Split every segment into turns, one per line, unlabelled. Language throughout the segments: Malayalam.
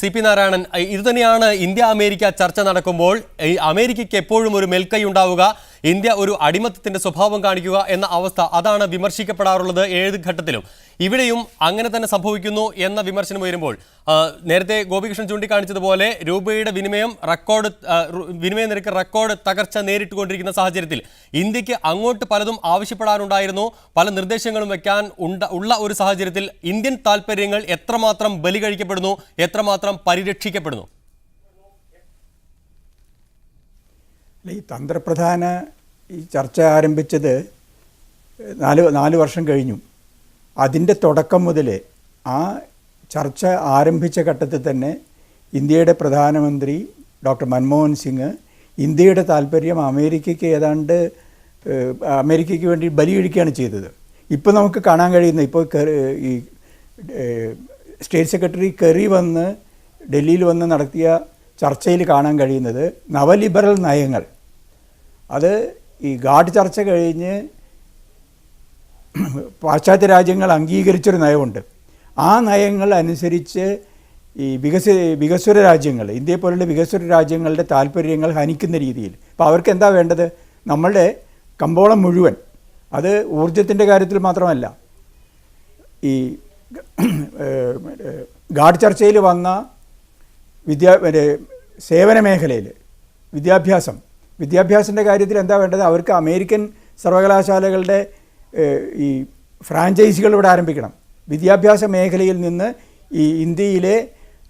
സി പി നാരായണൻ ഇതുതന്നെയാണ് ഇന്ത്യ അമേരിക്ക ചർച്ച നടക്കുമ്പോൾ അമേരിക്കയ്ക്ക് എപ്പോഴും ഒരു മെൽക്കൈ ഉണ്ടാവുക. ഇന്ത്യ ഒരു അടിമത്തത്തിന്റെ സ്വഭാവം കാണിക്കുക എന്ന അവസ്ഥ അതാണ് വിമർശിക്കപ്പെടാറുള്ളത് ഏത് ഘട്ടത്തിലും. ഇവിടെയും അങ്ങനെ തന്നെ സംഭവിക്കുന്നു എന്ന വിമർശനം ഉയരുമ്പോൾ നേരത്തെ ഗോപികൃഷ്ണൻ ചൂണ്ടിക്കാണിച്ചതുപോലെ രൂപയുടെ വിനിമയം റെക്കോർഡ് വിനിമയ നിരക്ക് റെക്കോർഡ് തകർച്ച നേരിട്ടുകൊണ്ടിരിക്കുന്ന സാഹചര്യത്തിൽ ഇന്ത്യയ്ക്ക് അങ്ങോട്ട് പലതും ആവശ്യപ്പെടാനുണ്ടായിരുന്നു പല നിർദ്ദേശങ്ങളും വയ്ക്കാൻ ഉള്ള ഒരു സാഹചര്യത്തിൽ ഇന്ത്യൻ താല്പര്യങ്ങൾ എത്രമാത്രം ബലി കഴിക്കപ്പെടുന്നു എത്രമാത്രം പരിരക്ഷിക്കപ്പെടുന്നു?
ഈ തന്ത്രപ്രധാന ഈ ചർച്ച ആരംഭിച്ചത് നാല് നാല് വർഷം കഴിഞ്ഞു. അതിന്റെ തുടക്കം മുതൽ ആ ചർച്ച ആരംഭിച്ച ഘട്ടത്തിൽ തന്നെ ഇന്ത്യയുടെ പ്രധാനമന്ത്രി ഡോക്ടർ മൻമോഹൻ സിംഗ് ഇന്ത്യയുടെ താല്പര്യം അമേരിക്കയ്ക്ക് ഏതാണ്ട് അമേരിക്കയ്ക്ക് വേണ്ടി ബലി കഴിക്കുകയാണ് ചെയ്തത്. ഇപ്പോൾ നമുക്ക് കാണാൻ കഴിയുന്ന ഇപ്പോൾ ഈ സ്റ്റേറ്റ് സെക്രട്ടറി കെറി വന്ന് ഡൽഹിയിൽ വന്ന് നടത്തിയ ചർച്ചയിൽ കാണാൻ കഴിയുന്നത് നവലിബറൽ നയങ്ങൾ അത് ഈ ഗാഡ് ചർച്ച കഴിഞ്ഞ് പാശ്ചാത്യ രാജ്യങ്ങൾ അംഗീകരിച്ചൊരു നയമുണ്ട്. ആ നയങ്ങൾ അനുസരിച്ച് ഈ വികസ വികസ്വര രാജ്യങ്ങൾ ഇന്ത്യയെ പോലുള്ള വികസ്വര രാജ്യങ്ങളുടെ താല്പര്യങ്ങൾ ഹനിക്കുന്ന രീതിയിൽ. അപ്പോൾ അവർക്ക് എന്താ വേണ്ടത്? നമ്മളുടെ കമ്പോളം മുഴുവൻ അത് ഊർജത്തിന്റെ കാര്യത്തിൽ മാത്രമല്ല ഈ ഗാഡ് ചർച്ചയിൽ വന്ന വിദ്യാ സേവന മേഖലയിൽ വിദ്യാഭ്യാസം വിദ്യാഭ്യാസത്തിന്റെ കാര്യത്തിൽ എന്താ വേണ്ടത്? അവർക്ക് അമേരിക്കൻ സർവകലാശാലകളുടെ ഈ ഫ്രാഞ്ചൈസികൾ ഇവിടെ ആരംഭിക്കണം. വിദ്യാഭ്യാസ മേഖലയിൽ നിന്ന് ഈ ഇന്ത്യയിലെ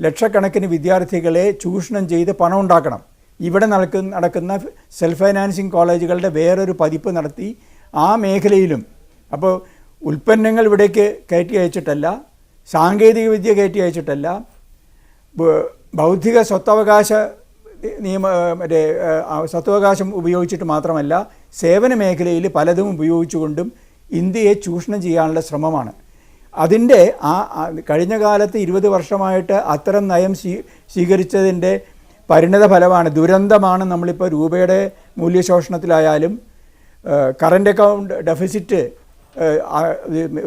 ലക്ഷക്കണക്കിന് വിദ്യാർത്ഥികളെ ചൂഷണം ചെയ്ത് പണം ഉണ്ടാക്കണം. ഇവിടെ നടക്കുന്ന നടക്കുന്ന സെൽഫ് ഫൈനാൻസിങ് കോളേജുകളുടെ വേറൊരു പതിപ്പ് നടത്തി ആ മേഖലയിലും അപ്പോൾ ഉൽപ്പന്നങ്ങൾ ഇവിടേക്ക് കയറ്റി അയച്ചിട്ടല്ല സാങ്കേതിക വിദ്യ കയറ്റി അയച്ചിട്ടല്ല ബൗദ്ധിക സ്വത്തവകാശ നിയമ മറ്റേ സത്വകാശം ഉപയോഗിച്ചിട്ട് മാത്രമല്ല സേവന മേഖലയിൽ പലതും ഉപയോഗിച്ചുകൊണ്ടും ഇന്ത്യയെ ചൂഷണം ചെയ്യാനുള്ള ശ്രമമാണ്. അതിന്റെ ആ കഴിഞ്ഞ കാലത്ത് ഇരുപത് വർഷമായിട്ട് അത്തരം നയം സ്വീ സ്വീകരിച്ചതിന്റെ പരിണത ഫലമാണ് ദുരന്തമാണ് നമ്മളിപ്പോൾ രൂപയുടെ മൂല്യശോഷണത്തിലായാലും കറണ്ട് അക്കൗണ്ട് ഡെഫിസിറ്റ്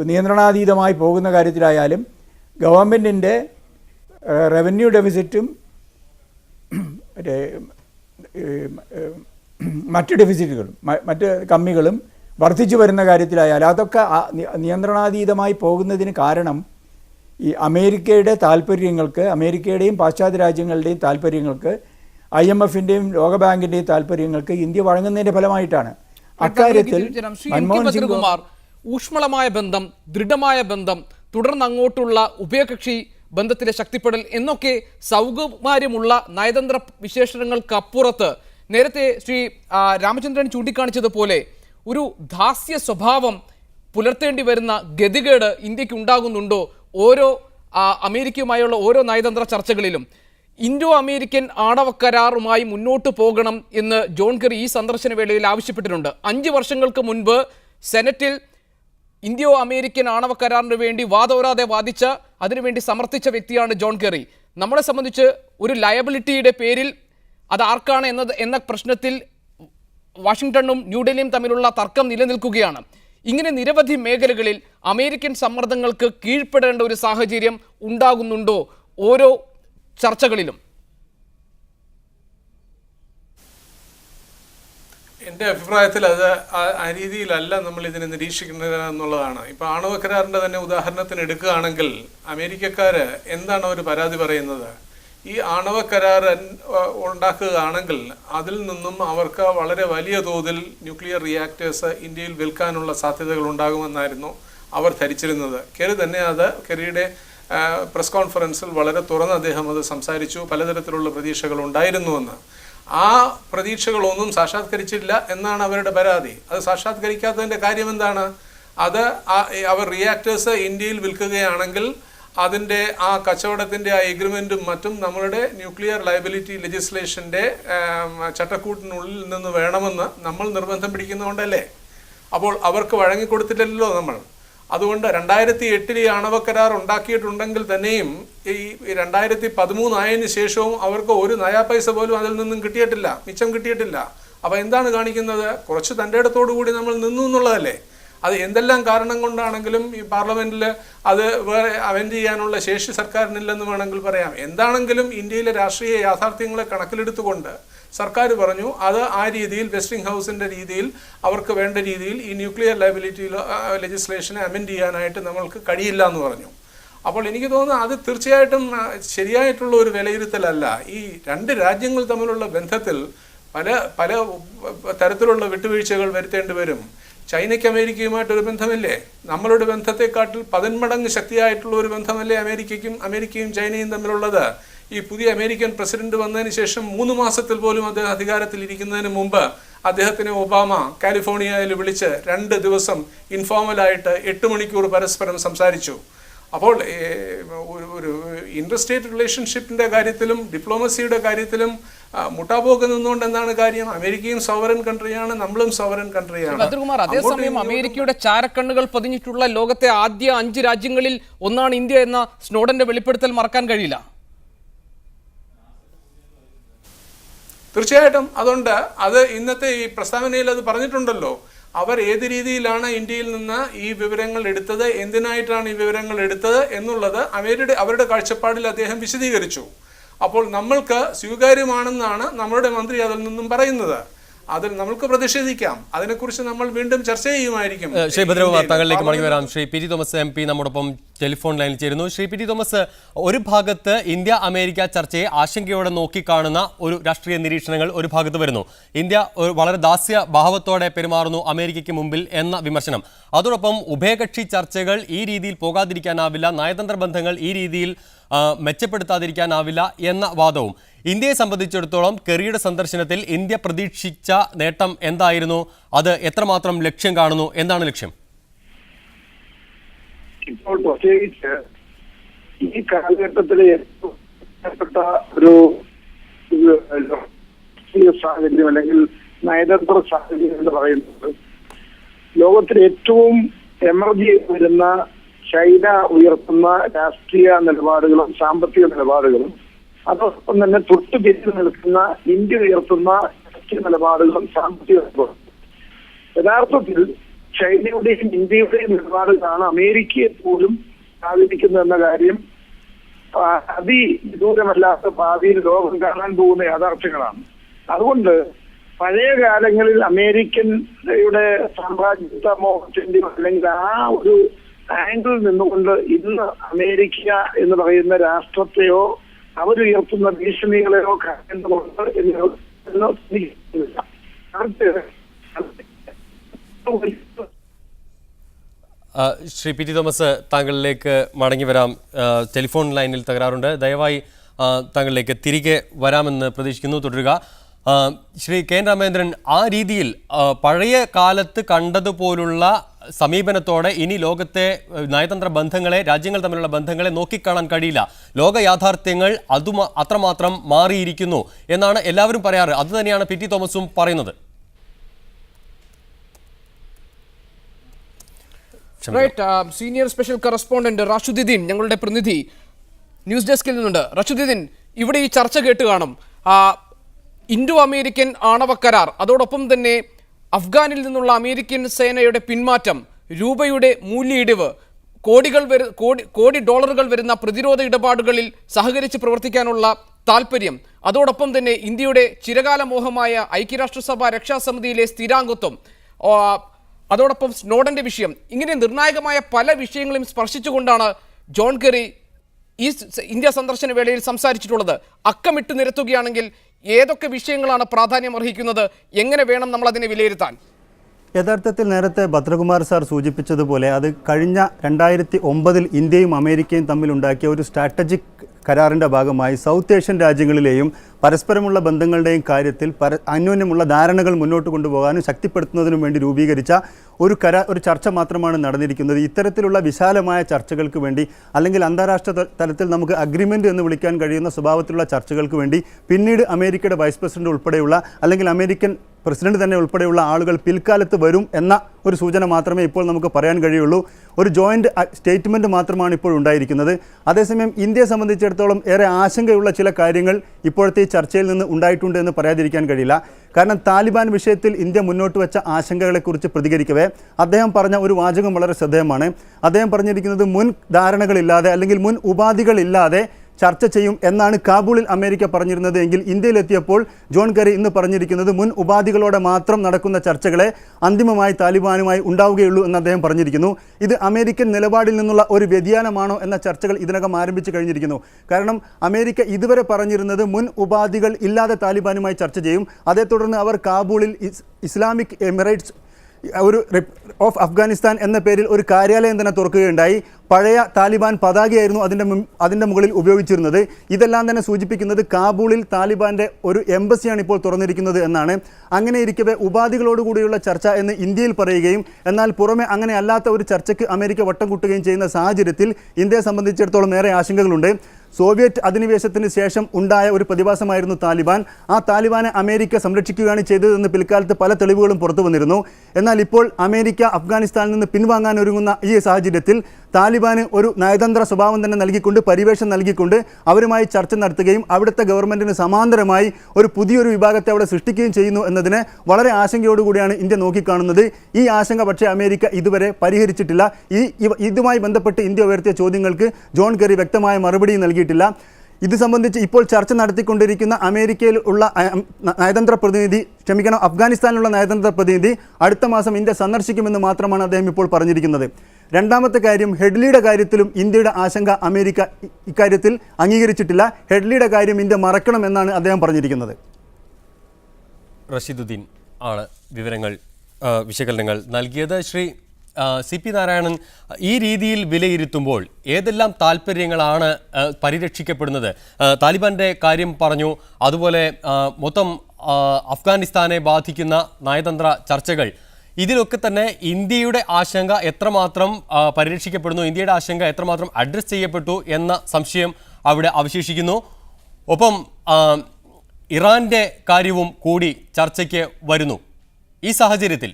നിയന്ത്രണാതീതമായി പോകുന്ന കാര്യത്തിലായാലും ഗവൺമെന്റിന്റെ റവന്യൂ ഡെഫിസിറ്റും മറ്റേ മറ്റ് ഡെഫിസിറ്റുകളും മറ്റ് കമ്മികളും വർദ്ധിച്ചു വരുന്ന കാര്യത്തിലായാലും അതൊക്കെ നിയന്ത്രണാതീതമായി പോകുന്നതിന് കാരണം ഈ അമേരിക്കയുടെ താല്പര്യങ്ങൾക്ക് അമേരിക്കയുടെയും പാശ്ചാത്യ രാജ്യങ്ങളുടെയും താല്പര്യങ്ങൾക്ക് ഐ എം എഫിന്റെയും ലോകബാങ്കിന്റെയും താല്പര്യങ്ങൾക്ക് ഇന്ത്യ വഴങ്ങുന്നതിന്റെ ഫലമായിട്ടാണ്. അക്കാര്യത്തിൽ മൻമോഹൻ സിംഗ്
ഊഷ്മളമായ ബന്ധം ദൃഢമായ ബന്ധം തുടർന്ന് അങ്ങോട്ടുള്ള ഉഭയകക്ഷി ബന്ധത്തിലെ ശക്തിപ്പെടൽ എന്നൊക്കെ സൗകുമാര്യമുള്ള നയതന്ത്ര വിശേഷണങ്ങൾക്കപ്പുറത്ത് നേരത്തെ ശ്രീ രാമചന്ദ്രൻ ചൂണ്ടിക്കാണിച്ചതുപോലെ ഒരു ദാസ്യ സ്വഭാവം പുലർത്തേണ്ടി വരുന്ന ഗതികേട് ഇന്ത്യയ്ക്ക് ഉണ്ടാകുന്നുണ്ടോ ഓരോ അമേരിക്കയുമായുള്ള ഓരോ നയതന്ത്ര ചർച്ചകളിലും? ഇൻഡോ അമേരിക്കൻ ആണവ കരാറുമായി മുന്നോട്ട് പോകണം എന്ന് ജോൺ കെറി ഈ സന്ദർശന വേളയിൽ ആവശ്യപ്പെട്ടിട്ടുണ്ട്. അഞ്ച് വർഷങ്ങൾക്ക് മുൻപ് സെനറ്റിൽ ഇന്ത്യോ അമേരിക്കൻ ആണവ കരാറിന് വേണ്ടി വാദോരാതെ വാദിച്ച അതിനുവേണ്ടി സമർത്ഥിച്ച വ്യക്തിയാണ് ജോൺ കെറി. നമ്മളെ സംബന്ധിച്ച് ഒരു ലയബിലിറ്റിയുടെ പേരിൽ അത് ആർക്കാണ് എന്നത് എന്ന പ്രശ്നത്തിൽ വാഷിങ്ടണും ന്യൂഡൽഹിയും തമ്മിലുള്ള തർക്കം നിലനിൽക്കുകയാണ്. ഇങ്ങനെ നിരവധി മേഖലകളിൽ അമേരിക്കൻ സമ്മർദ്ദങ്ങൾക്ക് കീഴ്പ്പെടേണ്ട ഒരു സാഹചര്യം ഉണ്ടാകുന്നുണ്ടോ ഓരോ ചർച്ചകളിലും?
എന്റെ അഭിപ്രായത്തിൽ അത് ആ- രീതിയിലല്ല നമ്മൾ ഇതിനെ നിരീക്ഷിക്കുന്നത് എന്നുള്ളതാണ് ഇപ്പോൾ ആണവ കരാറിന്റെ തന്നെ ഉദാഹരണത്തിന് എടുക്കുകയാണെങ്കിൽ അമേരിക്കക്കാർ എന്താണ് അവർ പരാതി പറയുന്നത്? ഈ ആണവ കരാർ ഉണ്ടാക്കുകയാണെങ്കിൽ അതിൽ നിന്നും അവർക്ക് വളരെ വലിയ തോതിൽ ന്യൂക്ലിയർ റിയാക്ടേഴ്സ് ഇന്ത്യയിൽ വിൽക്കാനുള്ള സാധ്യതകൾ ഉണ്ടാകുമെന്നായിരുന്നു അവർ ധരിച്ചിരുന്നത്. കെറി തന്നെ അത് കെറിയുടെ പ്രസ് കോൺഫറൻസിൽ വളരെ തുറന്ന് അദ്ദേഹം അത് സംസാരിച്ചു. പലതരത്തിലുള്ള പ്രതീക്ഷകൾ ഉണ്ടായിരുന്നുവെന്ന്. ആ പ്രതീക്ഷകളൊന്നും സാക്ഷാത്കരിച്ചില്ല എന്നാണ് അവരുടെ പരാതി. അത് സാക്ഷാത്കരിക്കാത്തതിന്റെ കാര്യം എന്താണ് അത് അവർ റിയാക്ടേഴ്സ് ഇന്ത്യയിൽ വിൽക്കുകയാണെങ്കിൽ അതിന്റെ ആ കച്ചവടത്തിന്റെ ആ എഗ്രിമെന്റും മറ്റും നമ്മളുടെ ന്യൂക്ലിയർ ലയബിലിറ്റി ലെജിസ്ലേഷന്റെ ചട്ടക്കൂട്ടിനുള്ളിൽ നിന്ന് വേണമെന്ന് നമ്മൾ നിർബന്ധം പിടിക്കുന്നതുകൊണ്ടല്ലേ? അപ്പോൾ അവർക്ക് വഴങ്ങിക്കൊടുത്തില്ലല്ലോ നമ്മൾ. അതുകൊണ്ട് രണ്ടായിരത്തി എട്ടിൽ ഈ ആണവ കരാർ ഉണ്ടാക്കിയിട്ടുണ്ടെങ്കിൽ തന്നെയും ഈ രണ്ടായിരത്തി പതിമൂന്നായതിനു ശേഷവും അവർക്ക് ഒരു നയാ പൈസ പോലും അതിൽ നിന്നും കിട്ടിയിട്ടില്ല മിച്ചം കിട്ടിയിട്ടില്ല. അപ്പോൾ എന്താണ് കാണിക്കുന്നത്? കുറച്ച് തന്റെ ഇടത്തോടു കൂടി നമ്മൾ നിന്നു എന്നുള്ളതല്ലേ? അത് എന്തെല്ലാം കാരണം കൊണ്ടാണെങ്കിലും ഈ പാർലമെന്റിൽ അത് വേറെ അവൻഡ് ചെയ്യാനുള്ള ശേഷി സർക്കാരിനില്ലെന്ന് വേണമെങ്കിൽ പറയാം. എന്താണെങ്കിലും ഇന്ത്യയിലെ രാഷ്ട്രീയ യാഥാർത്ഥ്യങ്ങളെ കണക്കിലെടുത്തുകൊണ്ട് സർക്കാർ പറഞ്ഞു അത് ആ രീതിയിൽ വെസ്റ്റിംഗ് ഹൗസിന്റെ രീതിയിൽ അവർക്ക് വേണ്ട രീതിയിൽ ഈ ന്യൂക്ലിയർ ലയബിലിറ്റി ലെജിസ്ലേഷനെ അമെൻഡ് ചെയ്യാനായിട്ട് നമ്മൾക്ക് കഴിയില്ല എന്ന് പറഞ്ഞു. അപ്പോൾ എനിക്ക് തോന്നുന്നു അത് തീർച്ചയായിട്ടും ശരിയായിട്ടുള്ള ഒരു വിലയിരുത്തലല്ല. ഈ രണ്ട് രാജ്യങ്ങൾ തമ്മിലുള്ള ബന്ധത്തിൽ പല പല തരത്തിലുള്ള വിട്ടുവീഴ്ചകൾ വരുത്തേണ്ടി വരും. ചൈനയ്ക്ക് അമേരിക്കയുമായിട്ടൊരു ബന്ധമില്ലേ? നമ്മളുടെ ബന്ധത്തെക്കാട്ടിൽ പതിന്മടങ്ങ് ശക്തിയായിട്ടുള്ള ഒരു ബന്ധമല്ലേ അമേരിക്കയ്ക്കും അമേരിക്കയും ചൈനയും തമ്മിലുള്ളത്? ഈ പുതിയ അമേരിക്കൻ പ്രസിഡന്റ് വന്നതിന് ശേഷം മൂന്ന് മാസത്തിൽ പോലും അദ്ദേഹം അധികാരത്തിൽ ഇരിക്കുന്നതിന് മുമ്പ് അദ്ദേഹത്തിനെ ഒബാമ കാലിഫോർണിയയിൽ വിളിച്ച് രണ്ട് ദിവസം ഇൻഫോർമലായിട്ട് എട്ട് മണിക്കൂർ പരസ്പരം സംസാരിച്ചു. അപ്പോൾ ഒരു ഒരു ഇൻഡർസ്റ്റേറ്റ് റിലേഷൻഷിപ്പിന്റെ കാര്യത്തിലും ഡിപ്ലോമസിയുടെ കാര്യത്തിലും മുട്ടാപോക്ക് നിന്നുകൊണ്ട് എന്താണ് കാര്യം? അമേരിക്കയും സോവറൻ കൺട്രിയാണ് നമ്മളും സോവറൻ കൺട്രിയാണ്
ഭദ്രകുമാർ അതേസമയം അമേരിക്കയുടെ ചാരക്കണ്ണുകൾ പതിഞ്ഞിട്ടുള്ള ലോകത്തെ ആദ്യ അഞ്ച് രാജ്യങ്ങളിൽ ഒന്നാണ് ഇന്ത്യ എന്ന സ്നോഡന്റെ വെളിപ്പെടുത്തൽ മറക്കാൻ കഴിയില്ല.
തീർച്ചയായിട്ടും അതുകൊണ്ട് അത് ഇന്നത്തെ ഈ പ്രസ്താവനയിൽ അത് പറഞ്ഞിട്ടുണ്ടല്ലോ. അവർ ഏത് രീതിയിലാണ് ഇന്ത്യയിൽ നിന്ന് ഈ വിവരങ്ങൾ എടുത്തത് എന്തിനായിട്ടാണ് ഈ വിവരങ്ങൾ എടുത്തത് എന്നുള്ളത് അവരുടെ അവരുടെ കാഴ്ചപ്പാടിൽ അദ്ദേഹം വിശദീകരിച്ചു. അപ്പോൾ നമ്മൾക്ക് സ്വീകാര്യമാണെന്നാണ് നമ്മളുടെ മന്ത്രി അതിൽ നിന്നും പറയുന്നത്. അതിൽ നമ്മൾക്ക് പ്രതിഷേധിക്കാം. അതിനെക്കുറിച്ച് നമ്മൾ വീണ്ടും ചർച്ച ചെയ്യുമായിരിക്കും.
ശ്രീ ഭദ്രകുമാർ വാർത്തകളിലേക്ക് മടങ്ങി വരാം. Shri P G Thomas M P നമ്മോടൊപ്പം ടെലിഫോൺ ലൈനിൽ ചേരുന്നു. ശ്രീ പി ടി തോമസ് ഒരു ഭാഗത്ത് ഇന്ത്യ അമേരിക്ക ചർച്ചയെ ആശങ്കയോടെ നോക്കിക്കാണുന്ന ഒരു രാഷ്ട്രീയ നിരീക്ഷണങ്ങൾ ഒരു ഭാഗത്ത് വരുന്നു. ഇന്ത്യ വളരെ ദാസ്യ ഭാവത്തോടെ പെരുമാറുന്നു അമേരിക്കയ്ക്ക് മുമ്പിൽ എന്ന വിമർശനം. അതോടൊപ്പം ഉഭയകക്ഷി ചർച്ചകൾ ഈ രീതിയിൽ പോകാതിരിക്കാനാവില്ല നയതന്ത്ര ബന്ധങ്ങൾ ഈ രീതിയിൽ മെച്ചപ്പെടുത്താതിരിക്കാനാവില്ല എന്ന വാദവും. ഇന്ത്യയെ സംബന്ധിച്ചിടത്തോളം കെറിയുടെ സന്ദർശനത്തിൽ ഇന്ത്യ പ്രതീക്ഷിച്ച നേട്ടം എന്തായിരുന്നു? അത് എത്രമാത്രം ലക്ഷ്യം കാണുന്നു? എന്താണ് ലക്ഷ്യം?
ഇപ്പോൾ പ്രത്യേകിച്ച് ഈ കാലഘട്ടത്തിൽ ഏറ്റവും ഒരു സാഹചര്യം അല്ലെങ്കിൽ നയതന്ത്ര സാഹചര്യം എന്ന് പറയുന്നത് ലോകത്തിൽ ഏറ്റവും എമർജി വരുന്ന ചൈന ഉയർത്തുന്ന രാഷ്ട്രീയ നിലപാടുകളും സാമ്പത്തിക നിലപാടുകളും അതോടൊപ്പം തന്നെ തൊട്ടു തിരിച്ചു നിൽക്കുന്ന ഇന്ത്യ ഉയർത്തുന്ന രാഷ്ട്രീയ നിലപാടുകളും സാമ്പത്തിക നിലപാടുകളും. യഥാർത്ഥത്തിൽ ചൈനയുടെയും ഇന്ത്യയുടെയും നിലപാടുകളാണ് അമേരിക്കയെ പോലും സ്വാധീനിക്കുന്നതെന്ന കാര്യം അതിദൂരമല്ലാത്ത ഭാവിയിൽ ലോകം കാണാൻ പോകുന്ന യാഥാർത്ഥ്യങ്ങളാണ്. അതുകൊണ്ട് പഴയ കാലങ്ങളിൽ അമേരിക്കൻയുടെ സാമ്രാജ്യത്വ മോഹത്തിന്റെ അല്ലെങ്കിൽ ആ ഒരു ആംഗിളിൽ നിന്നുകൊണ്ട് ഇന്ന് അമേരിക്ക എന്ന് പറയുന്ന രാഷ്ട്രത്തെയോ അവരുയർത്തുന്ന ഭീഷണികളെയോ കാണേണ്ടതുണ്ട് എന്ന് എന്ന് എനിക്ക് തോന്നുന്നില്ല. അവർക്ക്
ആ, ശ്രീ പി ടി തോമസ് താങ്കളിലേക്ക് മടങ്ങി വരാം. ടെലിഫോൺ ലൈനിൽ തകരാറുണ്ട്. ദയവായി താങ്കളിലേക്ക് തിരികെ വരാമെന്ന് പ്രതീക്ഷിക്കുന്നു. തുടരുക. ശ്രീ കെ എൻ രാമേന്ദ്രൻ ആ രീതിയിൽ പഴയ കാലത്ത് കണ്ടതുപോലുള്ള സമീപനത്തോടെ ഇനി ലോകത്തെ നയതന്ത്ര ബന്ധങ്ങളെ രാജ്യങ്ങൾ തമ്മിലുള്ള ബന്ധങ്ങളെ നോക്കിക്കാണാൻ കഴിയില്ല. ലോക യാഥാർത്ഥ്യങ്ങൾ അതുമാ അത്രമാത്രം മാറിയിരിക്കുന്നു എന്നാണ് എല്ലാവരും പറയാറ്. അത് തന്നെയാണ് പി ടി തോമസും പറയുന്നത്.
സീനിയർ സ്പെഷ്യൽ കറസ്പോണ്ടന്റ് റാഷുദ്ദീൻ ഞങ്ങളുടെ പ്രതിനിധി ന്യൂസ് ഡെസ്കിൽ നിന്നുണ്ട്. റഷുദ്ദീൻ ഇവിടെ ഈ ചർച്ച കേട്ട് കാണും. ഇൻഡോ അമേരിക്കൻ ആണവ കരാർ അതോടൊപ്പം തന്നെ അഫ്ഗാനിൽ നിന്നുള്ള അമേരിക്കൻ സേനയുടെ പിന്മാറ്റം രൂപയുടെ മൂല്യയിടിവ് കോടികൾ വരു കോടി കോടി ഡോളറുകൾ വരുന്ന പ്രതിരോധ ഇടപാടുകളിൽ സഹകരിച്ച് പ്രവർത്തിക്കാനുള്ള താൽപ്പര്യം അതോടൊപ്പം തന്നെ ഇന്ത്യയുടെ ചിരകാല മോഹമായ ഐക്യരാഷ്ട്രസഭ രക്ഷാസമിതിയിലെ സ്ഥിരാംഗത്വം അതോടൊപ്പം സ്നോഡന്റെ വിഷയം. ഇങ്ങനെ നിർണായകമായ പല വിഷയങ്ങളും സ്പർശിച്ചുകൊണ്ടാണ് ജോൺ കെറി ഈ ഇന്ത്യ സന്ദർശന വേളയിൽ സംസാരിച്ചിട്ടുള്ളത്. അക്കമിട്ട് നിരത്തുകയാണെങ്കിൽ ഏതൊക്കെ വിഷയങ്ങളാണ് പ്രാധാന്യം അർഹിക്കുന്നത്? എങ്ങനെ വേണം നമ്മൾ അതിനെ വിലയിരുത്താൻ?
യഥാർത്ഥത്തിൽ നേരത്തെ ഭദ്രകുമാർ സാർ സൂചിപ്പിച്ചതുപോലെ അത് കഴിഞ്ഞ രണ്ടായിരത്തി ഒമ്പതിൽ ഇന്ത്യയും അമേരിക്കയും തമ്മിലുണ്ടാക്കിയ ഒരു സ്ട്രാറ്റജിക് കരാറിന്റെ ഭാഗമായി സൗത്ത് ഏഷ്യൻ രാജ്യങ്ങളിലെയും പരസ്പരമുള്ള ബന്ധങ്ങളുടെയും കാര്യത്തിൽ പര അന്യോന്യമുള്ള ധാരണകൾ മുന്നോട്ട് കൊണ്ടുപോകാനും ശക്തിപ്പെടുത്തുന്നതിനും വേണ്ടി രൂപീകരിച്ച ഒരു കരാ ഒരു ചർച്ച മാത്രമാണ് നടന്നിരിക്കുന്നത്. ഇത്തരത്തിലുള്ള വിശാലമായ ചർച്ചകൾക്ക് വേണ്ടി അല്ലെങ്കിൽ അന്താരാഷ്ട്ര തലത്തിൽ നമുക്ക് അഗ്രിമെന്റ് എന്ന് വിളിക്കാൻ കഴിയുന്ന സ്വഭാവത്തിലുള്ള ചർച്ചകൾക്ക് വേണ്ടി പിന്നീട് അമേരിക്കയുടെ വൈസ് പ്രസിഡന്റ് ഉൾപ്പെടെയുള്ള അല്ലെങ്കിൽ അമേരിക്കൻ പ്രസിഡന്റ് തന്നെ ഉൾപ്പെടെയുള്ള ആളുകൾ പിൽക്കാലത്ത് വരും എന്ന ഒരു സൂചന മാത്രമേ ഇപ്പോൾ നമുക്ക് പറയാൻ കഴിയുള്ളൂ. ഒരു ജോയിന്റ് സ്റ്റേറ്റ്മെന്റ് മാത്രമാണ് ഇപ്പോൾ ഉണ്ടായിരിക്കുന്നത്. അതേസമയം ഇന്ത്യയെ സംബന്ധിച്ചിടത്തോളം ഏറെ ആശങ്കയുള്ള ചില കാര്യങ്ങൾ ഇപ്പോഴത്തെ ചർച്ചയിൽ നിന്ന് ഉണ്ടായിട്ടുണ്ട് എന്ന് പറയാതിരിക്കാൻ കഴിയില്ല. കാരണം താലിബാൻ വിഷയത്തിൽ ഇന്ത്യ മുന്നോട്ട് വെച്ച ആശങ്കകളെക്കുറിച്ച് പ്രതികരിക്കവേ അദ്ദേഹം പറഞ്ഞ ഒരു വാചകം വളരെ ശ്രദ്ധേയമാണ്. അദ്ദേഹം പറഞ്ഞിരിക്കുന്നത് മുൻ ധാരണകളില്ലാതെ അല്ലെങ്കിൽ മുൻ ഉപാധികളില്ലാതെ ചർച്ച ചെയ്യും എന്നാണ് കാബൂളിൽ അമേരിക്ക പറഞ്ഞിരുന്നത്. എങ്കിൽ ഇന്ത്യയിലെത്തിയപ്പോൾ ജോൺ കറി ഇന്ന് പറഞ്ഞിരിക്കുന്നത് മുൻ ഉപാധികളോടെ മാത്രം നടക്കുന്ന ചർച്ചകളെ അന്തിമമായി താലിബാനുമായി ഉണ്ടാവുകയുള്ളൂ എന്ന് അദ്ദേഹം പറഞ്ഞിരിക്കുന്നു. ഇത് അമേരിക്കൻ നിലപാടിൽ നിന്നുള്ള ഒരു വ്യതിയാനമാണോ എന്ന ചർച്ചകൾ ഇതിനകം ആരംഭിച്ചു കഴിഞ്ഞിരിക്കുന്നു. കാരണം അമേരിക്ക ഇതുവരെ പറഞ്ഞിരുന്നത് മുൻ ഉപാധികൾ ഇല്ലാതെ താലിബാനുമായി ചർച്ച ചെയ്യും. അതേ തുടർന്ന് അവർ കാബൂളിൽ ഇസ്ലാമിക് എമിറേറ്റ്സ് ഒരു ഓഫ് അഫ്ഗാനിസ്ഥാൻ എന്ന പേരിൽ ഒരു കാര്യാലയം തന്നെ തുറക്കുകയുണ്ടായി. പഴയ താലിബാൻ പതാകയായിരുന്നു അതിന്റെ അതിന്റെ മുകളിൽ ഉപയോഗിച്ചിരുന്നത്. ഇതെല്ലാം തന്നെ സൂചിപ്പിക്കുന്നത് കാബൂളിൽ താലിബാന്റെ ഒരു എംബസിയാണ് ഇപ്പോൾ തുറന്നിരിക്കുന്നത് എന്നാണ്. അങ്ങനെ ഇരിക്കവേ ഉപാധികളോടുകൂടിയുള്ള ചർച്ച എന്ന് ഇന്ത്യയിൽ പറയുകയും എന്നാൽ പുറമെ അങ്ങനെ അല്ലാത്ത ഒരു ചർച്ചയ്ക്ക് അമേരിക്ക വട്ടം കൂട്ടുകയും ചെയ്യുന്ന സാഹചര്യത്തിൽ ഇന്ത്യയെ സംബന്ധിച്ചിടത്തോളം ഏറെ ആശങ്കകളുണ്ട്. സോവിയറ്റ് അധിനിവേശത്തിന് ശേഷം ഉണ്ടായ ഒരു പ്രതിഭാസമായിരുന്നു താലിബാൻ. ആ താലിബാനെ അമേരിക്ക സംരക്ഷിക്കുകയാണ് ചെയ്തതെന്ന് പിൽക്കാലത്ത് പല തെളിവുകളും പുറത്തു വന്നിരുന്നു. എന്നാൽ ഇപ്പോൾ അമേരിക്ക അഫ്ഗാനിസ്ഥാനിൽ നിന്ന് പിൻവാങ്ങാൻ ഒരുങ്ങുന്ന ഈ സാഹചര്യത്തിൽ താലിബാന് ഒരു നയതന്ത്ര സ്വഭാവം തന്നെ നൽകിക്കൊണ്ട് പരിവേഷം നൽകിക്കൊണ്ട് അവരുമായി ചർച്ച നടത്തുകയും അവിടുത്തെ ഗവൺമെന്റിന് സമാന്തരമായി ഒരു പുതിയൊരു വിഭാഗത്തെ അവിടെ സൃഷ്ടിക്കുകയും ചെയ്യുന്നു എന്നതിന് വളരെ ആശങ്കയോടുകൂടിയാണ് ഇന്ത്യ നോക്കിക്കാണുന്നത്. ഈ ആശങ്ക പക്ഷേ അമേരിക്ക ഇതുവരെ പരിഹരിച്ചിട്ടില്ല. ഈ ഇതുമായി ബന്ധപ്പെട്ട് ഇന്ത്യ ഉയർത്തിയ ചോദ്യങ്ങൾക്ക് ജോൺ കെറി വ്യക്തമായ മറുപടി നൽകിയിട്ടില്ല. ഇത് സംബന്ധിച്ച് ഇപ്പോൾ ചർച്ച നടത്തിക്കൊണ്ടിരിക്കുന്ന അമേരിക്കയിൽ ഉള്ള നയതന്ത്ര പ്രതിനിധി ക്ഷമിക്കണം അഫ്ഗാനിസ്ഥാനിലുള്ള നയതന്ത്ര പ്രതിനിധി അടുത്ത മാസം ഇന്ത്യ സന്ദർശിക്കുമെന്ന് മാത്രമാണ് അദ്ദേഹം ഇപ്പോൾ പറഞ്ഞിരിക്കുന്നത്. രണ്ടാമത്തെ കാര്യം ഹെഡ്ലിയുടെ കാര്യത്തിലും ഇന്ത്യയുടെ ആശങ്ക അമേരിക്ക ഇക്കാര്യത്തിൽ അംഗീകരിച്ചിട്ടില്ല. ഹെഡ്ലിയുടെ കാര്യം ഇന്ത്യ മറക്കണമെന്നാണ് അദ്ദേഹം പറഞ്ഞിരിക്കുന്നത്.
റഷീദുദ്ദീൻ ആണ് വിവരങ്ങൾ വിശകലനങ്ങൾ നൽകിയത്. ശ്രീ സി പി നാരായണൻ ഈ രീതിയിൽ വിലയിരുത്തുമ്പോൾ ഏതെല്ലാം താല്പര്യങ്ങളാണ് പരിരക്ഷിക്കപ്പെടുന്നത്? താലിബാന്റെ കാര്യം പറഞ്ഞു അതുപോലെ മൊത്തം അഫ്ഗാനിസ്ഥാനെ ബാധിക്കുന്ന നയതന്ത്ര ചർച്ചകൾ. ഇതിലൊക്കെ തന്നെ ഇന്ത്യയുടെ ആശങ്ക എത്രമാത്രം പരിരക്ഷിക്കപ്പെടുന്നു ഇന്ത്യയുടെ ആശങ്ക എത്രമാത്രം അഡ്രസ്സ് ചെയ്യപ്പെട്ടു എന്ന സംശയം അവിടെ അവശേഷിക്കുന്നു. ഒപ്പം ഇറാന്റെ കാര്യവും കൂടി ചർച്ചയ്ക്ക് വരുന്നു. ഈ സാഹചര്യത്തിൽ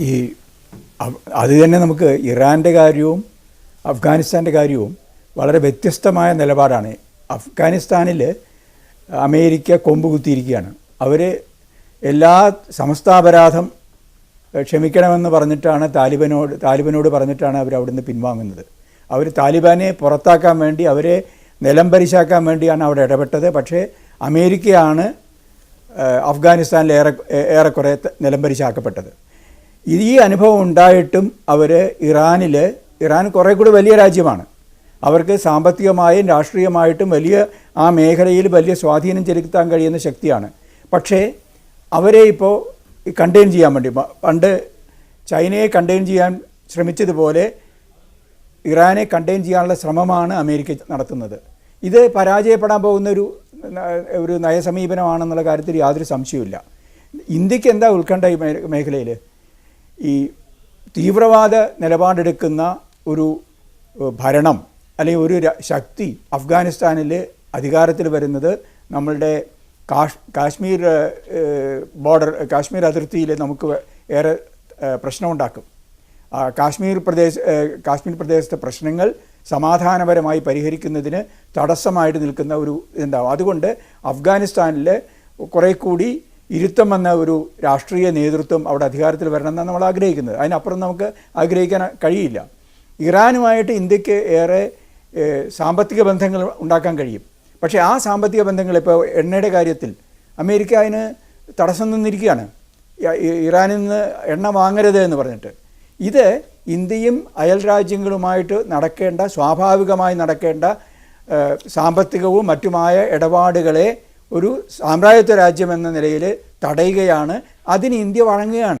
ഈ അത് തന്നെ നമുക്ക് ഇറാന്റെ കാര്യവും അഫ്ഗാനിസ്ഥാന്റെ കാര്യവും വളരെ വ്യത്യസ്തമായ നിലപാടാണ്. അഫ്ഗാനിസ്ഥാനിൽ അമേരിക്ക കൊമ്പ് കുത്തിയിരിക്കുകയാണ്. അവർ എല്ലാ സമസ്താപരാധം ക്ഷമിക്കണമെന്ന് പറഞ്ഞിട്ടാണ് താലിബനോട് താലിബനോട് പറഞ്ഞിട്ടാണ് അവർ അവിടുന്ന് പിൻവാങ്ങുന്നത്. അവർ താലിബാനെ പുറത്താക്കാൻ വേണ്ടി അവരെ നിലം പരിശാക്കാൻ വേണ്ടിയാണ് അവിടെ ഇടപെട്ടത്. പക്ഷേ അമേരിക്കയാണ് അഫ്ഗാനിസ്ഥാനിൽ ഏറെ ഏറെക്കുറെ നിലംപരിശാക്കപ്പെട്ടത് ഈ അനുഭവം ഉണ്ടായിട്ടും അവർ ഇറാനിൽ ഇറാൻ കുറേ കൂടി വലിയ രാജ്യമാണ്. അവർക്ക് സാമ്പത്തികമായും രാഷ്ട്രീയമായിട്ടും വലിയ ആ മേഖലയിൽ വലിയ സ്വാധീനം ചെലുത്താൻ കഴിയുന്ന ശക്തിയാണ്. പക്ഷേ അവരെ ഇപ്പോൾ കണ്ടെയ്ൻ ചെയ്യാൻ വേണ്ടി പണ്ട് ചൈനയെ കണ്ടെയ്ൻ ചെയ്യാൻ ശ്രമിച്ചതുപോലെ ഇറാനെ കണ്ടെയ്ൻ ചെയ്യാനുള്ള ശ്രമമാണ് അമേരിക്ക നടത്തുന്നത്. ഇത് പരാജയപ്പെടാൻ പോകുന്ന ഒരു ഒരു നയസമീപനമാണെന്നുള്ള കാര്യത്തിൽ യാതൊരു സംശയവുമില്ല. ഇന്ത്യയ്ക്ക് എന്താ ഉത്കണ്ഠ ഈ മേഖലയിൽ ഈ തീവ്രവാദ നിലപാടെടുക്കുന്ന ഒരു ഭരണം അല്ലെങ്കിൽ ഒരു ശക്തി അഫ്ഗാനിസ്ഥാനിൽ അധികാരത്തിൽ വരുന്നത് നമ്മളുടെ കാഷ് കാശ്മീർ ബോർഡർ കാശ്മീർ അതിർത്തിയിൽ നമുക്ക് ഏറെ പ്രശ്നമുണ്ടാക്കും. കാശ്മീർ പ്രദേശ കാശ്മീർ പ്രദേശത്തെ പ്രശ്നങ്ങൾ സമാധാനപരമായി പരിഹരിക്കുന്നതിന് തടസ്സമായിട്ട് നിൽക്കുന്ന ഒരു ഇതുണ്ടാവും അതുകൊണ്ട് അഫ്ഗാനിസ്ഥാനിൽ കുറേ കൂടി ഇരുത്തം വന്ന ഒരു രാഷ്ട്രീയ നേതൃത്വം അവിടെ അധികാരത്തിൽ വരണമെന്നാണ് നമ്മൾ ആഗ്രഹിക്കുന്നത്. അതിനപ്പുറം നമുക്ക് ആഗ്രഹിക്കാൻ കഴിയില്ല. ഇറാനുമായിട്ട് ഇന്ത്യയ്ക്ക് ഏറെ സാമ്പത്തിക ബന്ധങ്ങൾ ഉണ്ടാക്കാൻ കഴിയും. പക്ഷേ ആ സാമ്പത്തിക ബന്ധങ്ങൾ ഇപ്പോൾ എണ്ണയുടെ കാര്യത്തിൽ അമേരിക്ക അതിന് തടസ്സം നിന്നിരിക്കുകയാണ്. ഇറാനിൽ നിന്ന് എണ്ണ വാങ്ങരുത് എന്ന് പറഞ്ഞിട്ട്. ഇത് ഇന്ത്യയും അയൽ രാജ്യങ്ങളുമായിട്ട് നടക്കേണ്ട സ്വാഭാവികമായി നടക്കേണ്ട സാമ്പത്തികവും മറ്റുമായ ഇടപാടുകളെ ഒരു സാമ്രാജ്യത്വ രാജ്യം എന്ന നിലയിൽ തടയുകയാണ്. അതിന് ഇന്ത്യ വഴങ്ങുകയാണ്.